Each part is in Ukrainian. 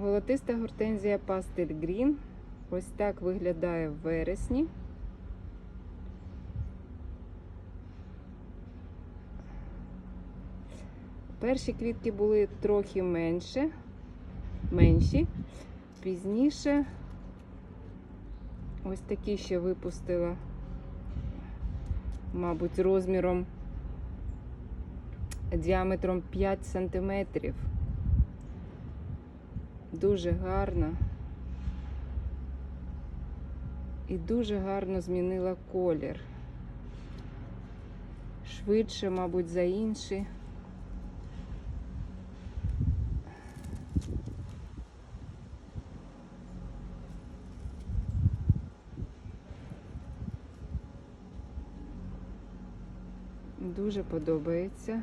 Волотиста гортензія Пастель Грін. Ось так виглядає в вересні. Перші квітки були трохи менше, менші. Пізніше ось такі ще випустила, мабуть, розміром діаметром 5 сантиметрів. Дуже гарна. І дуже гарно змінила колір. Швидше, мабуть, за інші. Дуже подобається.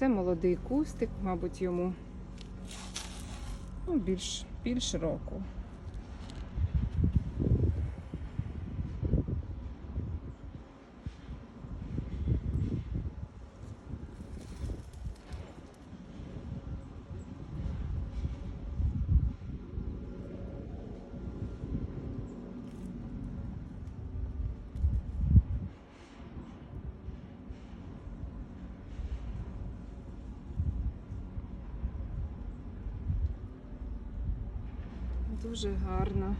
Це молодий кустик, мабуть, йому ну, більш, більш року. Дуже гарно.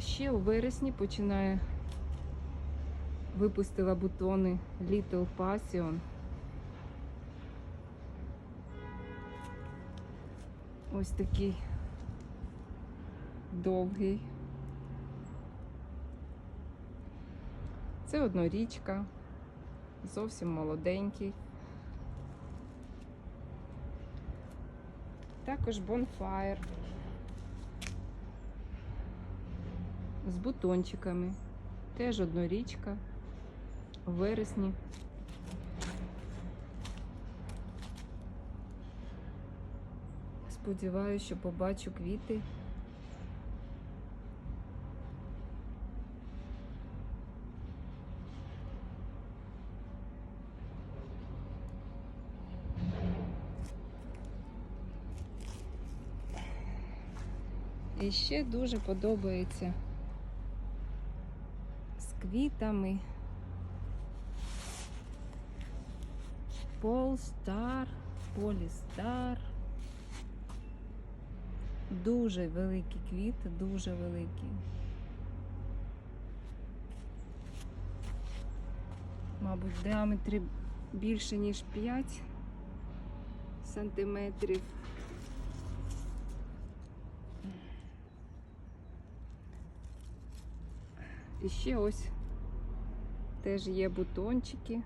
Ще у вересні починає випустила бутони Little Passion. Ось такий довгий. Це однорічка, зовсім молоденький. Також Bonfire з бутончиками. Теж однорічка у вересні. Сподіваюся, що побачу квіти. І ще дуже подобається з квітами. Полстар, Полістар. Дуже великі квіти, дуже великі. Мабуть, в діаметрі більше, ніж 5 сантиметрів. І ще ось теж є бутончики.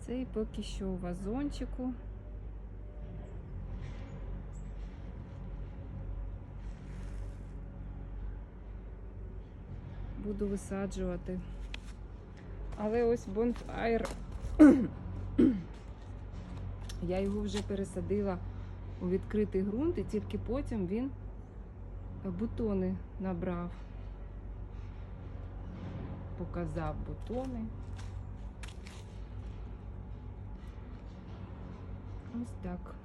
Цей поки що у вазончику. Буду висаджувати. Але ось бонфайр. Я його вже пересадила у відкритий ґрунт і тільки потім він бутони набрав. Показав бутони. Ось так.